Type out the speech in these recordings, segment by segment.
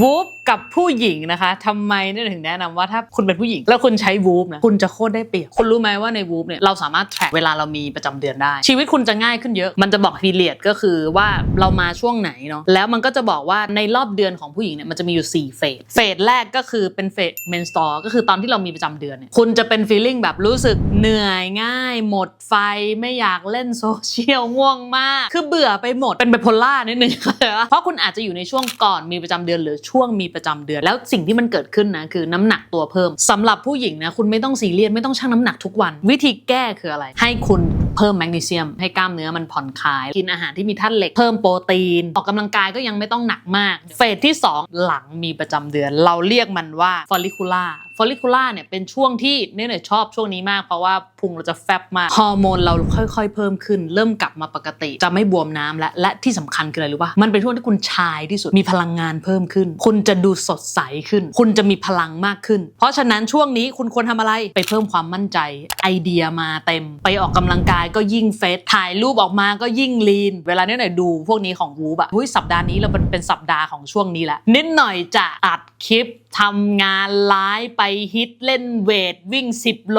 วูฟกับผู้หญิงนะคะทำไมเนี่ยถึงแนะนำว่าถ้าคุณเป็นผู้หญิง แล้วคุณใช้วูฟนะคุณจะโคตรได้เปรียบคุณรู้ไหมว่าในวูฟเนี่ยเราสามารถ track เวลาเรามีประจำเดือนได้ ชีวิตคุณจะง่ายขึ้นเยอะมันจะบอก period ก็คือว่าเรามาช่วงไหนเนาะแล้วมันก็จะบอกว่าในรอบเดือนของผู้หญิงเนี่ยมันจะมีอยู่ 4 เฟสเฟสแรกก็คือเป็นเฟส menstrual ก็คือตอนที่เรามีประจำเดือนเนี่ยคุณจะเป็น feeling แบบรู้สึกเหนื่อยง่าย หมดไฟไม่อยากเล่นโซเชียลง่วงมาก คือเบื่อไปหมดเป็นไบโพล่านิดนึงเข้าใจปะเพราะคุณอาจจะอยู่ในช่วงก่อนมีประจำเดือนหรือช่วงมีประจำเดือน แล้วสิ่งที่มันเกิดขึ้นนะคือน้ำหนักตัวเพิ่มสำหรับผู้หญิงนะคุณไม่ต้องซีเรียสไม่ต้องชั่งน้ำหนักทุกวัน วิธีแก้คืออะไร ให้คุณเพิ่มแมกนีเซียมให้กล้ามเนื้อมันผ่อนคลาย กินอาหารที่มีธาตุเหล็กเพิ่มโปรตีน ออกกำลังกายก็ยังไม่ต้องหนักมาก เฟสที่ 2 หลังมีประจำเดือน เราเรียกมันว่าฟอลลิคูล่าฟอลลิคูล่าเนี่ยเป็นช่วงที่เนี่ยเนี่ยชอบช่วงนี้มากเพราะว่าพุงเราจะแฟบมากฮอร์โมนเราค่อยๆ เพิ่มขึ้น เริ่มกลับมาปกติ จะไม่บวมน้ำและและที่สำคัญคืออะไรรู้ป่ะมันเป็นช่วงที่คุณชายที่สุดมีพลังงานเพิ่มขึ้น คุณจะดูสดใสขึ้น คุณจะมีพลังมากขึ้น เพราะฉะนั้นช่วงนี้คุณควรทำอะไรไปเพิ่มความมั่นใจไอเดียมาเต็ม ไปออกกำลังกายก็ยิ่งเฟสถ่ายรูปออกมาก็ยิ่งลีน เวลาเนี่ยหน่อยดูพวกนี้ของวูบอะหุ้ยสัปดาห์นี้เราเป็นเป็นสัปดาห์ของช่วงนี้แหละนิดหน่อยจะอัดคลิปทำงานไลฟ์ไปฮิตเล่นเวทวิ่ง 10 โล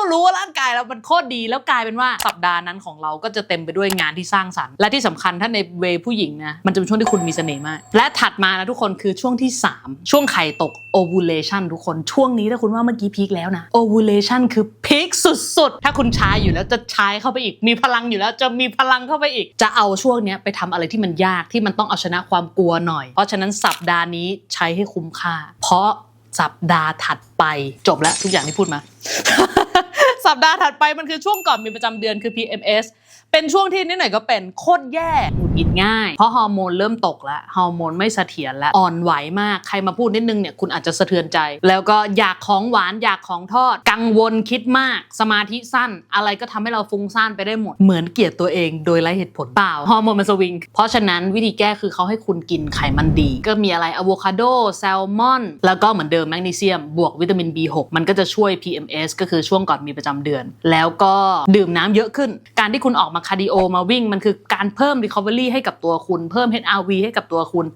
เรารู้ว่าร่างกายเรามันโคตรดีแล้วกลายเป็นว่าสัปดาห์นั้นของเราก็จะเต็มไปด้วยงานที่สร้างสรรค์ และที่สำคัญถ้าในเวผู้หญิงนะมันจะเป็นช่วงที่คุณมีเสน่ห์มาก และถัดมานะทุกคนคือช่วงที่ 3 ช่วงไข่ตก ovulation ทุกคนช่วงนี้ถ้าคุณว่าเมื่อกี้พีคแล้วนะ ovulation คือพีคสุดๆ ถ้าคุณชายอยู่แล้วจะชายเข้าไปอีก มีพลังอยู่แล้วจะมีพลังเข้าไปอีก จะเอาช่วงนี้ไปทำอะไรที่มันยากที่มันต้องเอาชนะความกลัวหน่อย เพราะฉะนั้นสัปดาห์นี้ใช้ให้คุ้มค่า เพราะสัปดาห์ถัดไปจบแล้วทุกอย่างที่พูดมา สัปดาห์ถัดไปมันคือช่วงก่อนมีประจำเดือนคือ PMS เป็นช่วงที่นิดหน่อยก็เป็นโคตรแย่ ดงิดง่าย เพราะฮอร์โมนเริ่มตกแล้วฮอร์โมนไม่เสถียรแล้วอ่อนไหวมากใครมาพูดนิดนึงเนี่ยคุณอาจจะสะเทือนใจ แล้วก็อยากของหวานอยากของทอด กังวลคิดมาก สมาธิสั้น อะไรก็ทำให้เราฟุ้งซ่านไปได้หมด เหมือนเกลียดตัวเองโดยไร้เหตุผลเปล่าฮอร์โมนมันสวิงเพราะฉะนั้นวิธีแก้คือเขาให้คุณกินไขมันดี ก็มีอะไรอะโวคาโดแซลมอนแล้วก็เหมือนเดิมแมกนีเซียม บวกวิตามิน B6 มันก็จะช่วย PMS ก็คือช่วงก่อนมีประจำเดือน แล้วก็ดื่มน้ำเยอะขึ้น การที่คุณออกมาคาร์ดิโอมาวิ่งมันคือการเพิ่ม recovery ให้กับตัวคุณ เพิ่ม HRV ให้กับตัวคุณ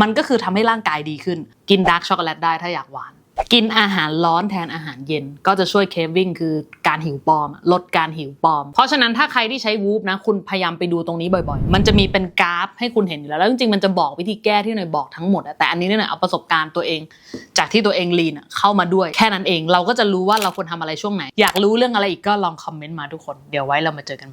มันก็คือทำให้ร่างกายดีขึ้น กินดาร์กช็อกโกแลตได้ถ้าอยากหวาน กินอาหารร้อนแทนอาหารเย็น ก็จะช่วยเคฟวิ่งคือการหิวปลอม ลดการหิวปลอม เพราะฉะนั้นถ้าใครที่ใช้วูฟนะ คุณพยายามไปดูตรงนี้บ่อยๆ มันจะมีเป็นกราฟให้คุณเห็นอยู่แล้วแล้วจริงๆมันจะบอกวิธีแก้ที่หน่อยบอกทั้งหมดแต่อันนี้เนี่ยเอาประสบการณ์ตัวเอง จากที่ตัวเองลีนเข้ามาด้วย แค่นั้นเองเราก็จะรู้ว่าเราควรทำอะไรช่วงไหน อยากรู้เรื่องอะไรอีกก็ลองคอมเมนต์มาทุกคนเดี๋ยวไว้เรามาเจอกันใหม่